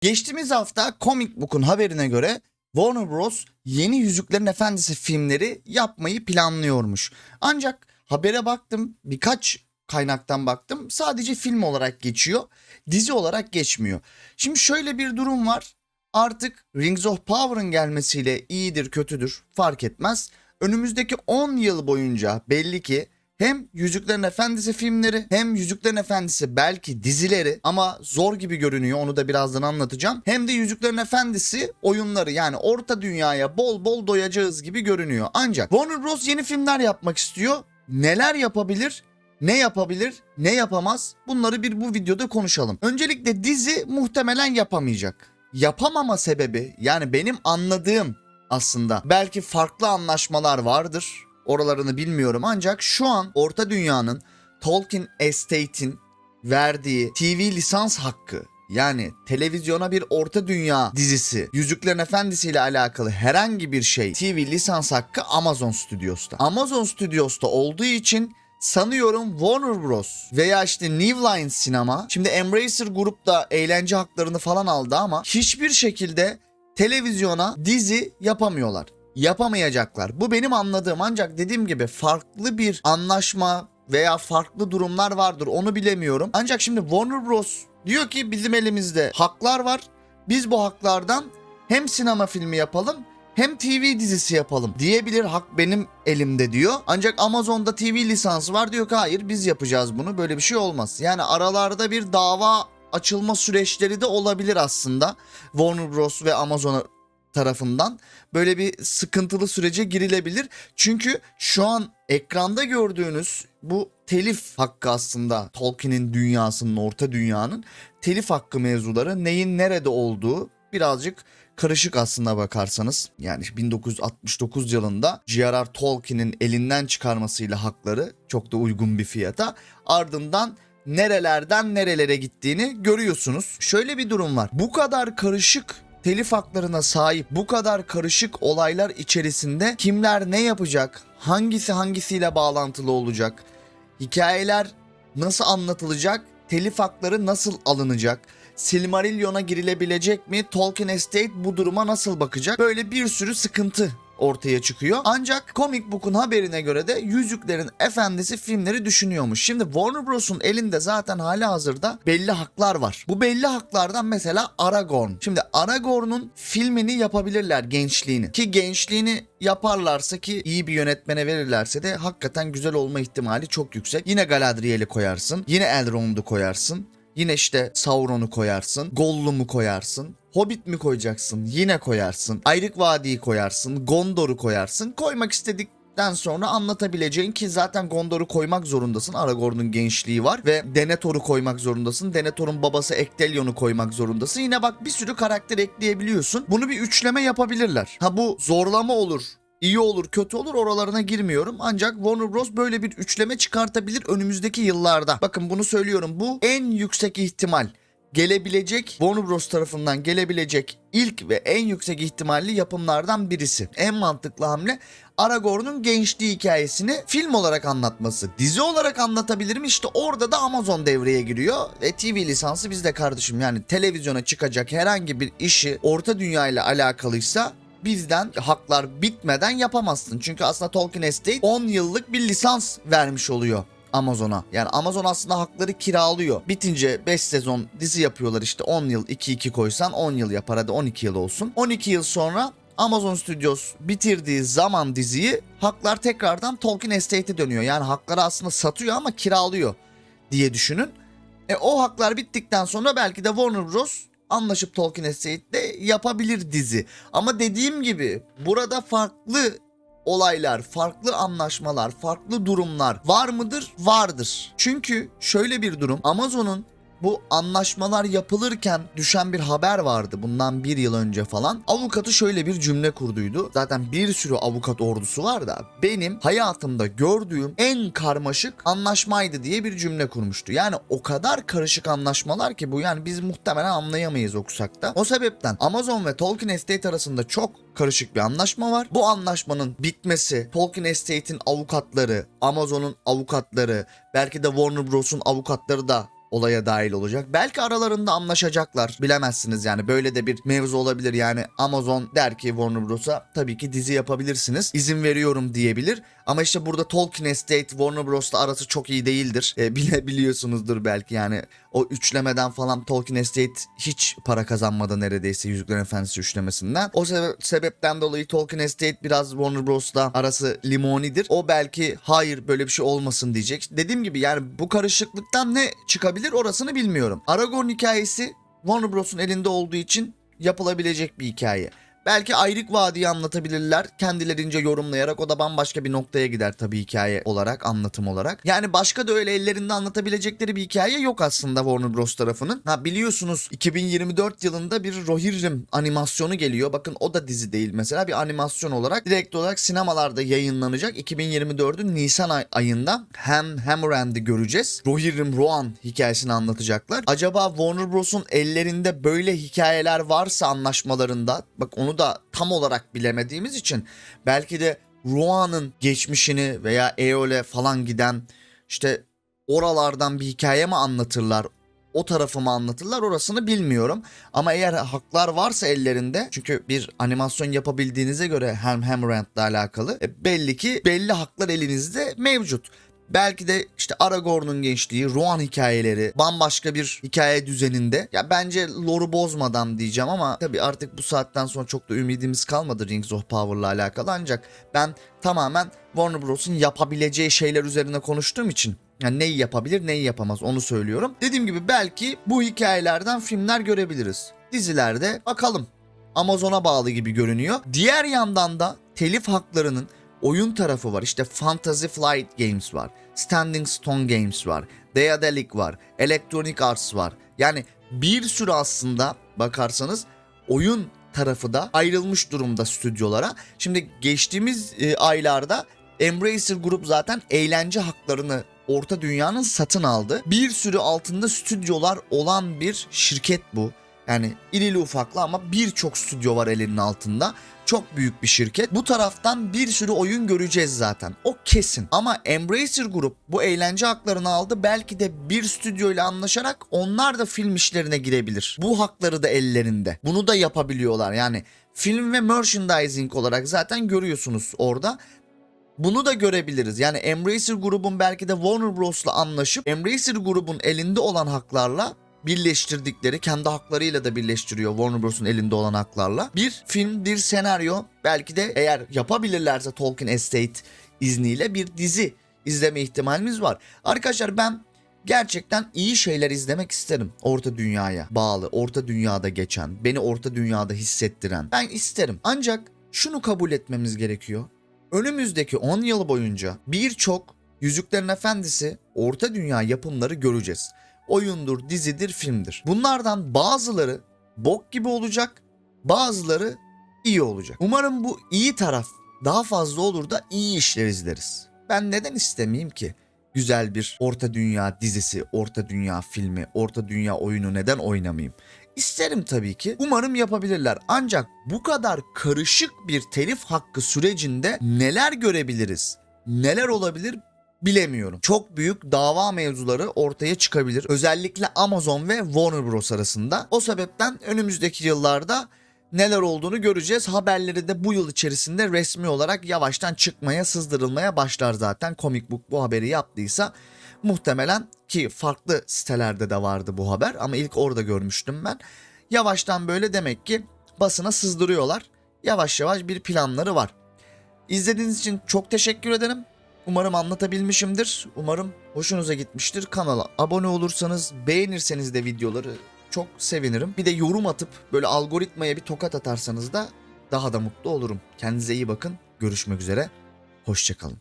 Geçtiğimiz hafta Comic Book'un haberine göre Warner Bros. yeni Yüzüklerin Efendisi filmleri yapmayı planlıyormuş. Ancak habere baktım birkaç kaynaktan baktım sadece film olarak geçiyor dizi olarak geçmiyor. Şimdi şöyle bir durum var artık Rings of Power'ın gelmesiyle iyidir kötüdür fark etmez. Önümüzdeki 10 yıl boyunca belli ki hem Yüzüklerin Efendisi filmleri hem Yüzüklerin Efendisi belki dizileri ama zor gibi görünüyor onu da birazdan anlatacağım. Hem de Yüzüklerin Efendisi oyunları yani orta dünyaya bol bol doyacağız gibi görünüyor. Ancak Warner Bros yeni filmler yapmak istiyor. Neler yapabilir? Ne yapabilir, ne yapamaz? Bunları bir bu videoda konuşalım. Öncelikle dizi muhtemelen yapamayacak. Yapamama sebebi yani benim anladığım aslında belki farklı anlaşmalar vardır. Oralarını bilmiyorum ancak şu an Orta Dünya'nın Tolkien Estate'in verdiği TV lisans hakkı yani televizyona bir Orta Dünya dizisi Yüzüklerin Efendisi ile alakalı herhangi bir şey TV lisans hakkı Amazon Studios'ta. Amazon Studios'ta olduğu için sanıyorum Warner Bros. veya işte New Line Sinema şimdi Embracer Grup da eğlence haklarını falan aldı ama hiçbir şekilde televizyona dizi yapamıyorlar. Yapamayacaklar. Bu benim anladığım ancak dediğim gibi farklı bir anlaşma veya farklı durumlar vardır onu bilemiyorum. Ancak şimdi Warner Bros. diyor ki bizim elimizde haklar var. Biz bu haklardan hem sinema filmi yapalım hem TV dizisi yapalım diyebilir hak benim elimde diyor. Ancak Amazon'da TV lisansı var diyor ki hayır biz yapacağız bunu böyle bir şey olmaz. Yani aralarda bir dava açılma süreçleri de olabilir aslında Warner Bros ve Amazon tarafından böyle bir sıkıntılı sürece girilebilir. Çünkü şu an ekranda gördüğünüz bu telif hakkı aslında Tolkien'in dünyasının, orta dünyanın telif hakkı mevzuları neyin nerede olduğu birazcık karışık aslında bakarsanız. Yani 1969 yılında J.R.R. Tolkien'in elinden çıkarmasıyla hakları çok da uygun bir fiyata ardından nerelerden nerelere gittiğini görüyorsunuz. Şöyle bir durum var. Bu kadar karışık telif haklarına sahip bu kadar karışık olaylar içerisinde kimler ne yapacak, hangisi hangisiyle bağlantılı olacak, hikayeler nasıl anlatılacak, telif hakları nasıl alınacak, Silmarillion'a girilebilecek mi, Tolkien Estate bu duruma nasıl bakacak, böyle bir sürü sıkıntı ortaya çıkıyor. Ancak Comic Book'un haberine göre de Yüzüklerin Efendisi filmleri düşünüyormuş. Şimdi Warner Bros'un elinde zaten hali hazırda belli haklar var. Bu belli haklardan mesela Aragorn. Şimdi Aragorn'un filmini yapabilirler gençliğini. Ki gençliğini yaparlarsa ki iyi bir yönetmene verirlerse de hakikaten güzel olma ihtimali çok yüksek. Yine Galadriel'i koyarsın. Yine Elrond'u koyarsın. Yine işte Sauron'u koyarsın. Gollum'u koyarsın. Hobbit mi koyacaksın? Yine koyarsın. Ayrık Vadi'yi koyarsın. Gondor'u koyarsın. Koymak istedikten sonra anlatabileceğin ki zaten Gondor'u koymak zorundasın. Aragorn'un gençliği var ve Denethor'u koymak zorundasın. Denethor'un babası Ectelion'u koymak zorundasın. Yine bak bir sürü karakter ekleyebiliyorsun. Bunu bir üçleme yapabilirler. Ha bu zorlama olur. İyi olur kötü olur oralarına girmiyorum. Ancak Warner Bros böyle bir üçleme çıkartabilir önümüzdeki yıllarda. Bakın bunu söylüyorum bu en yüksek ihtimal gelebilecek Warner Bros tarafından gelebilecek ilk ve en yüksek ihtimalli yapımlardan birisi. En mantıklı hamle Aragorn'un gençliği hikayesini film olarak anlatması. Dizi olarak anlatabilir mi? İşte orada da Amazon devreye giriyor ve TV lisansı bizde kardeşim. Yani televizyona çıkacak herhangi bir işi orta dünya ile alakalıysa bizden haklar bitmeden yapamazsın. Çünkü aslında Tolkien Estate 10 yıllık bir lisans vermiş oluyor. Amazon'a. Yani Amazon aslında hakları kiralıyor. Bitince 5 sezon dizi yapıyorlar işte 10 yıl 2-2 koysan 10 yıl yapar hadi 12 yıl olsun. 12 yıl sonra Amazon Studios bitirdiği zaman diziyi haklar tekrardan Tolkien Estate'e dönüyor. Yani hakları aslında satıyor ama kiralıyor diye düşünün. E o haklar bittikten sonra belki de Warner Bros anlaşıp Tolkien Estate'de yapabilir dizi. Ama dediğim gibi burada farklı olaylar, farklı anlaşmalar, farklı durumlar var mıdır? Vardır. Çünkü şöyle bir durum Amazon'un bu anlaşmalar yapılırken düşen bir haber vardı bundan bir yıl önce falan. Avukatı şöyle bir cümle kurduydu. Zaten bir sürü avukat ordusu var da benim hayatımda gördüğüm en karmaşık anlaşmaydı diye bir cümle kurmuştu. Yani o kadar karışık anlaşmalar ki bu yani biz muhtemelen anlayamayız okusak da. O sebepten Amazon ve Tolkien Estate arasında çok karışık bir anlaşma var. Bu anlaşmanın bitmesi, Tolkien Estate'in avukatları, Amazon'un avukatları, belki de Warner Bros'un avukatları da olaya dahil olacak. Belki aralarında anlaşacaklar. Bilemezsiniz yani böyle de bir mevzu olabilir. Yani Amazon der ki Warner Bros'a tabii ki dizi yapabilirsiniz. İzin veriyorum diyebilir. Ama işte burada Tolkien Estate Warner Bros'la arası çok iyi değildir. E, bile biliyorsunuzdur belki yani o üçlemeden falan Tolkien Estate hiç para kazanmadı neredeyse Yüzüklerin Efendisi üçlemesinden. O sebe- sebepten dolayı Tolkien Estate biraz Warner Bros'la arası limonidir. O belki hayır böyle bir şey olmasın diyecek. Dediğim gibi yani bu karışıklıktan ne çıkabilir orasını bilmiyorum. Aragorn hikayesi Warner Bros'un elinde olduğu için yapılabilecek bir hikaye. Belki ayrık vadiyi anlatabilirler kendilerince yorumlayarak o da bambaşka bir noktaya gider tabii hikaye olarak anlatım olarak. Yani başka da öyle ellerinde anlatabilecekleri bir hikaye yok aslında Warner Bros tarafının. Ha biliyorsunuz 2024 yılında bir Rohirrim animasyonu geliyor. Bakın o da dizi değil mesela bir animasyon olarak direkt olarak sinemalarda yayınlanacak. 2024'ün Nisan ay- ayında hem Hammerhand'i göreceğiz. Rohirrim Rohan hikayesini anlatacaklar. Acaba Warner Bros'un ellerinde böyle hikayeler varsa anlaşmalarında bak onu da tam olarak bilemediğimiz için belki de Rohan'ın geçmişini veya Eol'e falan giden işte oralardan bir hikaye mi anlatırlar? O tarafı mı anlatırlar orasını bilmiyorum. Ama eğer haklar varsa ellerinde çünkü bir animasyon yapabildiğinize göre Helm Hammerhand'la alakalı e, belli ki belli haklar elinizde mevcut. Belki de işte Aragorn'un gençliği, Rohan hikayeleri bambaşka bir hikaye düzeninde. Ya bence lore'u bozmadan diyeceğim ama tabii artık bu saatten sonra çok da ümidimiz kalmadı Rings of Power'la alakalı. Ancak ben tamamen Warner Bros'un yapabileceği şeyler üzerine konuştuğum için yani neyi yapabilir neyi yapamaz onu söylüyorum. Dediğim gibi belki bu hikayelerden filmler görebiliriz. Dizilerde bakalım. Amazon'a bağlı gibi görünüyor. Diğer yandan da telif haklarının oyun tarafı var. İşte Fantasy Flight Games var. Standing Stone Games var. Daedalic var. Electronic Arts var. Yani bir sürü aslında bakarsanız oyun tarafı da ayrılmış durumda stüdyolara. Şimdi geçtiğimiz e, aylarda Embracer Group zaten eğlence haklarını Orta Dünya'nın satın aldı. Bir sürü altında stüdyolar olan bir şirket bu. Yani irili ufaklı ama birçok stüdyo var elinin altında. Çok büyük bir şirket. Bu taraftan bir sürü oyun göreceğiz zaten. O kesin. Ama Embracer Group bu eğlence haklarını aldı. Belki de bir stüdyo ile anlaşarak onlar da film işlerine girebilir. Bu hakları da ellerinde. Bunu da yapabiliyorlar. Yani film ve merchandising olarak zaten görüyorsunuz orada. Bunu da görebiliriz. Yani Embracer grubun belki de Warner Bros'la anlaşıp Embracer grubun elinde olan haklarla birleştirdikleri kendi haklarıyla da birleştiriyor Warner Bros'un elinde olan haklarla. Bir film, bir senaryo belki de eğer yapabilirlerse Tolkien Estate izniyle bir dizi izleme ihtimalimiz var. Arkadaşlar ben gerçekten iyi şeyler izlemek isterim. Orta dünyaya bağlı, orta dünyada geçen, beni orta dünyada hissettiren. Ben isterim. Ancak şunu kabul etmemiz gerekiyor. Önümüzdeki 10 yıl boyunca birçok Yüzüklerin Efendisi orta dünya yapımları göreceğiz. Oyundur, dizidir, filmdir. Bunlardan bazıları bok gibi olacak, bazıları iyi olacak. Umarım bu iyi taraf daha fazla olur da iyi işler izleriz. Ben neden istemeyeyim ki? Güzel bir orta dünya dizisi, orta dünya filmi, orta dünya oyunu neden oynamayayım? İsterim tabii ki. Umarım yapabilirler. Ancak bu kadar karışık bir telif hakkı sürecinde neler görebiliriz? Neler olabilir bilemiyorum. Çok büyük dava mevzuları ortaya çıkabilir. Özellikle Amazon ve Warner Bros arasında. O sebepten önümüzdeki yıllarda neler olduğunu göreceğiz. Haberleri de bu yıl içerisinde resmi olarak yavaştan çıkmaya, sızdırılmaya başlar zaten. Comic Book bu haberi yaptıysa muhtemelen ki farklı sitelerde de vardı bu haber ama ilk orada görmüştüm ben. Yavaştan böyle demek ki basına sızdırıyorlar. Yavaş yavaş bir planları var. İzlediğiniz için çok teşekkür ederim. Umarım anlatabilmişimdir. Umarım hoşunuza gitmiştir. Kanala abone olursanız, beğenirseniz de videoları çok sevinirim. Bir de yorum atıp böyle algoritmaya bir tokat atarsanız da daha da mutlu olurum. Kendinize iyi bakın. Görüşmek üzere. Hoşçakalın.